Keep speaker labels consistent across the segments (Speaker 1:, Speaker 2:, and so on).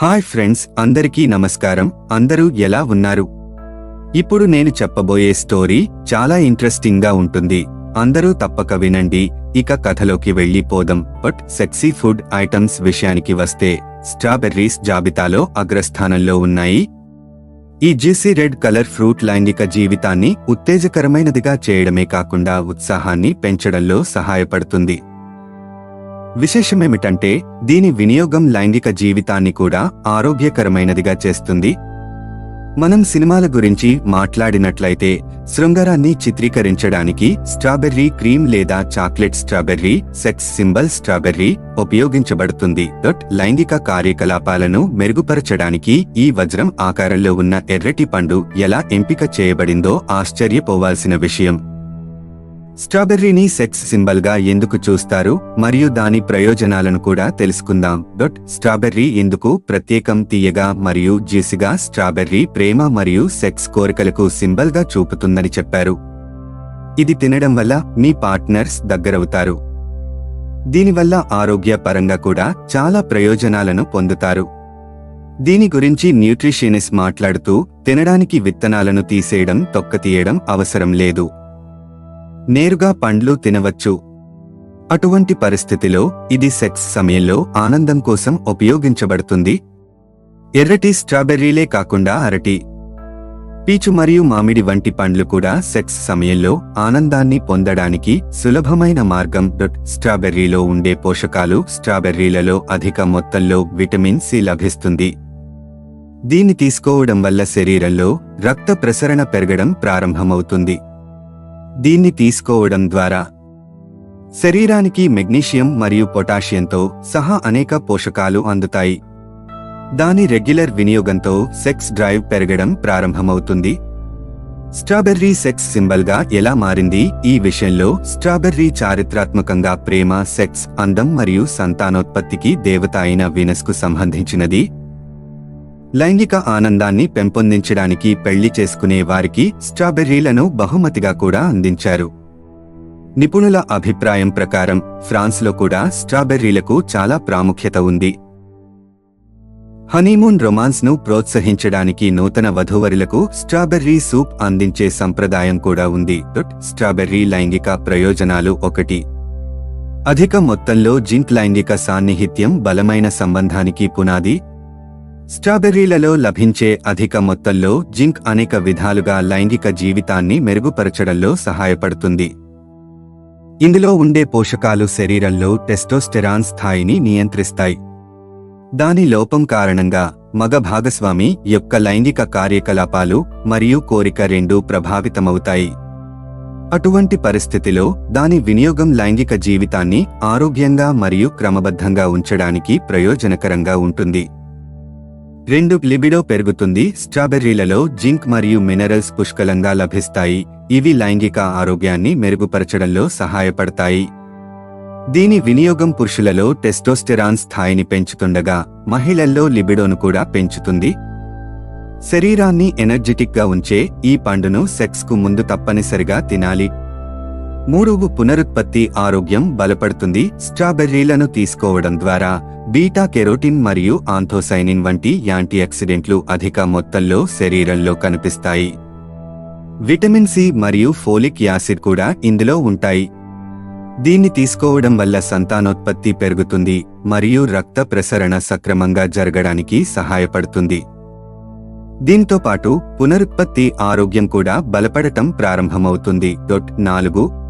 Speaker 1: Hi friends అందరికీ నమస్కారం. అందరూ ఎలా ఉన్నారు? ఇప్పుడు నేను చెప్పబోయే స్టోరీ చాలా ఇంట్రెస్టింగ్గా ఉంటుంది. అందరూ తప్పక వినండి. ఇక కథలోకి వెళ్ళిపోదాం. బట్ సెక్సీ ఫుడ్ ఐటమ్స్ విషయానికి వస్తే స్ట్రాబెర్రీస్ జాబితాలో అగ్రస్థానంలో ఉన్నాయి. ఈ జ్యూసీ రెడ్ కలర్ ఫ్రూట్ లైంగిక జీవితాన్ని ఉత్తేజకరమైనదిగా చేయడమే కాకుండా ఉత్సాహాన్ని పెంచడంలో సహాయపడుతుంది. విశేషమేమిటంటే దీని వినియోగం లైంగిక జీవితాన్ని కూడా ఆరోగ్యకరమైనదిగా చేస్తుంది. మనం సినిమాల గురించి మాట్లాడినట్లయితే శృంగారాన్ని చిత్రీకరించడానికి స్ట్రాబెర్రీ క్రీమ్ లేదా chocolate strawberry sex symbol strawberry ఉపయోగించబడుతుంది. దట్ లైంగిక కార్యకలాపాలను మెరుగుపరచడానికి ఈ వజ్రం ఆకారంలో ఉన్న ఎర్రటి పండు ఎలా ఎంపిక చేయబడిందో ఆశ్చర్యపోవాల్సిన విషయం. స్ట్రాబెర్రీని సెక్స్ సింబల్గా ఎందుకు చూస్తారు మరియు దాని ప్రయోజనాలను కూడా తెలుసుకుందాం. డొట్ స్ట్రాబెర్రీ ఎందుకు ప్రత్యేకం తీయగా మరియు జ్యూసిగా స్ట్రాబెర్రీ ప్రేమ మరియు సెక్స్ కోరికలకు సింబల్గా చూపుతుందని చెప్పారు. ఇది తినడం వల్ల మీ పార్ట్నర్స్ దగ్గరవుతారు. దీనివల్ల ఆరోగ్య పరంగా కూడా చాలా ప్రయోజనాలను పొందుతారు. దీని గురించి న్యూట్రిషనిస్ట్ మాట్లాడుతూ తినడానికి విత్తనాలను తీసేయడం తొక్కతీయడం అవసరం లేదు. నేరుగా పండ్లు తినవచ్చు. అటువంటి పరిస్థితిలో ఇది సెక్స్ సమయంలో ఆనందం కోసం ఉపయోగించబడుతుంది. ఎర్రటి స్ట్రాబెర్రీలే కాకుండా అరటి పీచు మరియు మామిడి వంటి పండ్లు కూడా సెక్స్ సమయంలో ఆనందాన్ని పొందడానికి సులభమైన మార్గం. డొట్ స్ట్రాబెర్రీలో ఉండే పోషకాలు స్ట్రాబెర్రీలలో అధిక మొత్తంలో విటమిన్ సి లభిస్తుంది. దీన్ని తీసుకోవడం వల్ల శరీరంలో రక్త ప్రసరణ పెరగడం ప్రారంభమవుతుంది. దీన్ని తీసుకోవడం ద్వారా శరీరానికి మెగ్నీషియం మరియు పొటాషియంతో సహా అనేక పోషకాలు అందుతాయి. దాని రెగ్యులర్ వినియోగంతో సెక్స్ డ్రైవ్ పెరగడం ప్రారంభమవుతుంది. స్ట్రాబెర్రీ సెక్స్ సింబల్గా ఎలా మారింది? ఈ విషయంలో స్ట్రాబెర్రీ చారిత్రాత్మకంగా ప్రేమ సెక్స్ అందం మరియు సంతానోత్పత్తికి దేవత అయిన వినస్కు సంబంధించినది. లైంగిక ఆనందాన్ని పెంపొందించడానికి పెళ్ళి చేసుకునే వారికి స్ట్రాబెర్రీలను బహుమతిగా కూడా అందించారు. నిపుణుల అభిప్రాయం ప్రకారం ఫ్రాన్స్లో కూడా స్ట్రాబెర్రీలకు చాలా ప్రాముఖ్యత ఉంది. హనీమూన్ రొమాన్స్ను ప్రోత్సహించడానికి నూతన వధూవరులకు స్ట్రాబెర్రీ సూప్ అందించే సంప్రదాయం కూడా ఉంది. స్ట్రాబెర్రీ లైంగిక ప్రయోజనాలు ఒకటి. అధిక మొత్తంలో జింక్ లైంగిక సాన్నిహిత్యం బలమైన సంబంధానికి పునాది. స్ట్రాబెర్రీలలో లభించే అధిక మొత్తంలో జింక్ అనేక విధాలుగా లైంగిక జీవితాన్ని మెరుగుపరచడంలో సహాయపడుతుంది. ఇందులో ఉండే పోషకాలు శరీరంలో టెస్టోస్టెరాన్ స్థాయిని నియంత్రిస్తాయి. దాని లోపం కారణంగా మగ భాగస్వామి యొక్క లైంగిక కార్యకలాపాలు మరియు కోరిక రెండూ ప్రభావితమవుతాయి. అటువంటి పరిస్థితిలో దాని వినియోగం లైంగిక జీవితాన్ని ఆరోగ్యంగా మరియు క్రమబద్ధంగా ఉంచడానికి ప్రయోజనకరంగా ఉంటుంది. రెండు లిబిడో పెరుగుతుంది స్ట్రాబెర్రీలలో జింక్ మరియు మినరల్స్ పుష్కలంగా లభిస్తాయి. ఇవి లైంగిక ఆరోగ్యాన్ని మెరుగుపరచడంలో సహాయపడతాయి. దీని వినియోగం పురుషులలో టెస్టోస్టెరాన్ స్థాయిని పెంచుతుండగా మహిళల్లో లిబిడోను కూడా పెంచుతుంది. శరీరాన్ని ఎనర్జెటిక్గా ఉంచే ఈ పండును సెక్స్కు ముందు తప్పనిసరిగా తినాలి. మూడు పునరుత్పత్తి ఆరోగ్యం బలపడుతుంది. స్ట్రాబెర్రీలను తీసుకోవడం ద్వారా బీటా కెరోటిన్ మరియు ఆంథోసైనిన్ వంటి యాంటీఆక్సిడెంట్లు అధిక మొత్తంలో శరీరంలో కనిపిస్తాయి. విటమిన్ సి మరియు ఫోలిక్ యాసిడ్ కూడా ఇందులో ఉంటాయి. దీన్ని తీసుకోవడం వల్ల సంతానోత్పత్తి పెరుగుతుంది మరియు రక్త ప్రసరణ సక్రమంగా జరగడానికి సహాయపడుతుంది. దీంతో పాటు పునరుత్పత్తి ఆరోగ్యం కూడా బలపడటం ప్రారంభమవుతుంది. డొట్ నాలుగు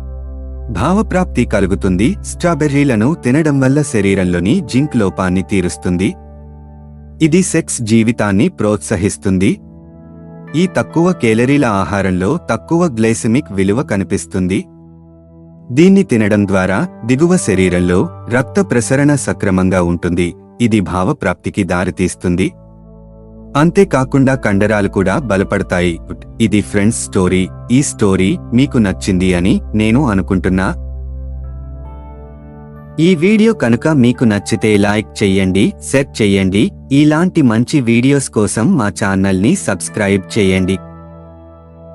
Speaker 1: భావప్రాప్తి కలుగుతుంది. స్ట్రాబెర్రీలను తినడం వల్ల శరీరంలోని జింక్ లోపాన్ని తీరుస్తుంది. ఇది సెక్స్ జీవితాన్ని ప్రోత్సహిస్తుంది. ఈ తక్కువ కేలరీల ఆహారంలో తక్కువ గ్లైసెమిక్ విలువ కనిపిస్తుంది. దీన్ని తినడం ద్వారా దిగువ శరీరంలో రక్త ప్రసరణ సక్రమంగా ఉంటుంది. ఇది భావప్రాప్తికి దారితీస్తుంది. అంతేకాకుండా కండరాలు కూడా బలపడతాయి. ఇది ఫ్రెండ్స్ స్టోరీ. ఈ స్టోరీ మీకు నచ్చింది అని నేను అనుకుంటున్నా. ఈ వీడియో కనుక మీకు నచ్చితే లైక్ చెయ్యండి సెట్ చెయ్యండి ఇలాంటి మంచి వీడియోస్ కోసం మా ఛానల్ని సబ్స్క్రైబ్ చేయండి.